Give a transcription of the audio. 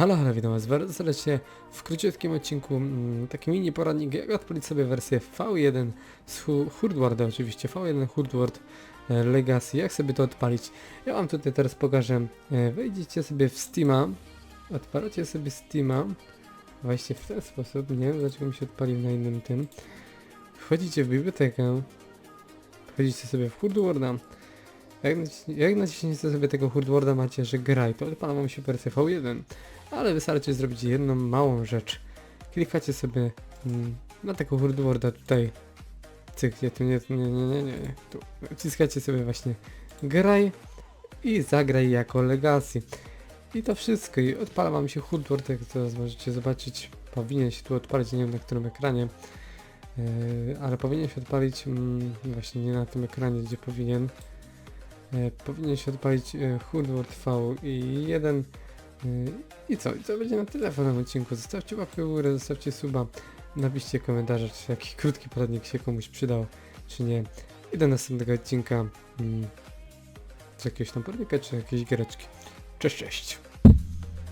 Halo, halo, witam was bardzo serdecznie w króciutkim odcinku, mm, taki mini poradnik, jak odpalić sobie wersję V1 z Hu- Hurdwarda oczywiście, V1 Hurdward e, Legacy, jak sobie to odpalić. Ja wam tutaj teraz pokażę, E, wejdziecie sobie w Steama, odpalacie sobie Steama, właśnie w ten sposób, nie wiem dlaczego mi się odpalił na innym tym. Wchodzicie w bibliotekę, wchodzicie sobie w Hurdwarda, jak, naciś- jak naciśniecie sobie tego Hurdwarda macie, że graj, to odpala wam się wersję V1 ale wystarczy zrobić jedną małą rzecz. Klikacie sobie mm, na tego hurdwarda tutaj. Cyk, nie, tu nie, nie, nie, nie, nie. Tu. Wciskacie sobie właśnie graj i zagraj jako legacy. I to wszystko. I odpala wam się hurdward, jak teraz możecie zobaczyć. Powinien się tu odpalić, nie wiem na którym ekranie. Yy, ale powinien się odpalić mm, właśnie nie na tym ekranie, gdzie powinien. Yy, powinien się odpalić yy, hurdward V1 Yy, I co? I to będzie na tyle w tym odcinku. Zostawcie łapkę w górę, zostawcie suba, napiszcie komentarze, czy taki krótki poradnik się komuś przydał, czy nie. I do następnego odcinka. Mm, czy jakiegoś tam poradnika, czy jakiejś giereczki. Cześć, cześć.